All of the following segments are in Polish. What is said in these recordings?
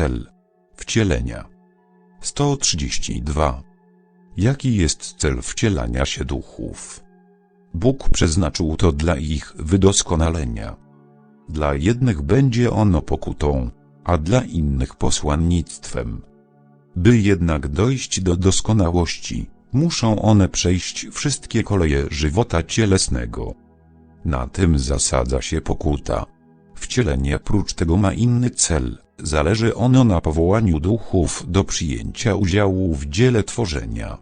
cel wcielenia. 132. Jaki jest cel wcielania się duchów? Bóg przeznaczył to dla ich wydoskonalenia. Dla jednych będzie ono pokutą, a dla innych posłannictwem. By jednak dojść do doskonałości, muszą one przejść wszystkie koleje żywota cielesnego. Na tym zasadza się pokuta. Wcielenie prócz tego ma inny cel, zależy ono na powołaniu duchów do przyjęcia udziału w dziele tworzenia.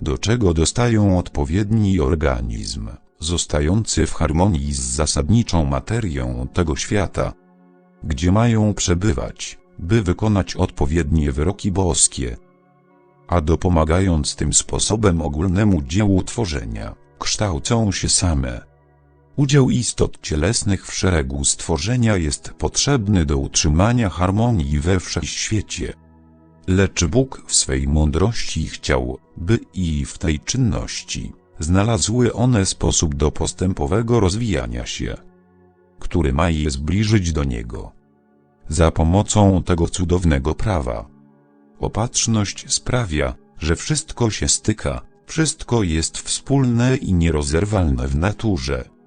Do czego dostają odpowiedni organizm, zostający w harmonii z zasadniczą materią tego świata, gdzie mają przebywać, by wykonać odpowiednie wyroki boskie. A dopomagając tym sposobem ogólnemu dziełu tworzenia, kształcą się same. Udział istot cielesnych w szeregu stworzenia jest potrzebny do utrzymania harmonii we wszechświecie. Lecz Bóg w swej mądrości chciał, by i w tej czynności znalazły one sposób do postępowego rozwijania się, który ma je zbliżyć do Niego. Za pomocą tego cudownego prawa. Opatrzność sprawia, że wszystko się styka, wszystko jest wspólne i nierozerwalne w naturze.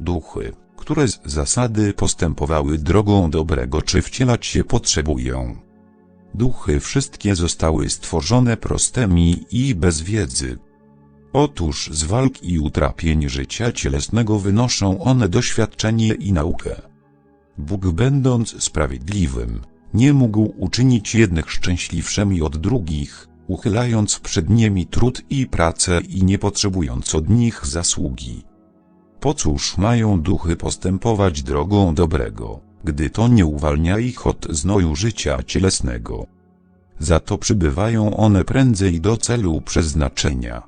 Duchy, które z zasady postępowały drogą dobrego czy wcielać się potrzebują. Duchy wszystkie zostały stworzone prostymi i bez wiedzy. Otóż z walk i utrapień życia cielesnego wynoszą one doświadczenie i naukę. Bóg będąc sprawiedliwym, nie mógł uczynić jednych szczęśliwszymi od drugich, uchylając przed nimi trud i pracę i nie potrzebując od nich zasługi. Po cóż mają duchy postępować drogą dobrego, gdy to nie uwalnia ich od znoju życia cielesnego? Za to przybywają one prędzej do celu przeznaczenia.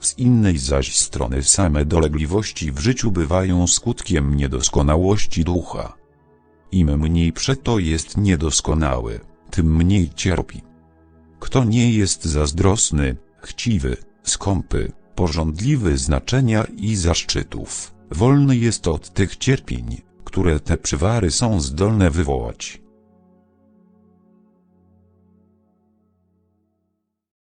Z innej zaś strony same dolegliwości w życiu bywają skutkiem niedoskonałości ducha. Im mniej przeto jest niedoskonały, tym mniej cierpi. Kto nie jest zazdrosny, chciwy, skąpy, pożądliwy znaczenia i zaszczytów, wolny jest od tych cierpień, które te przywary są zdolne wywołać.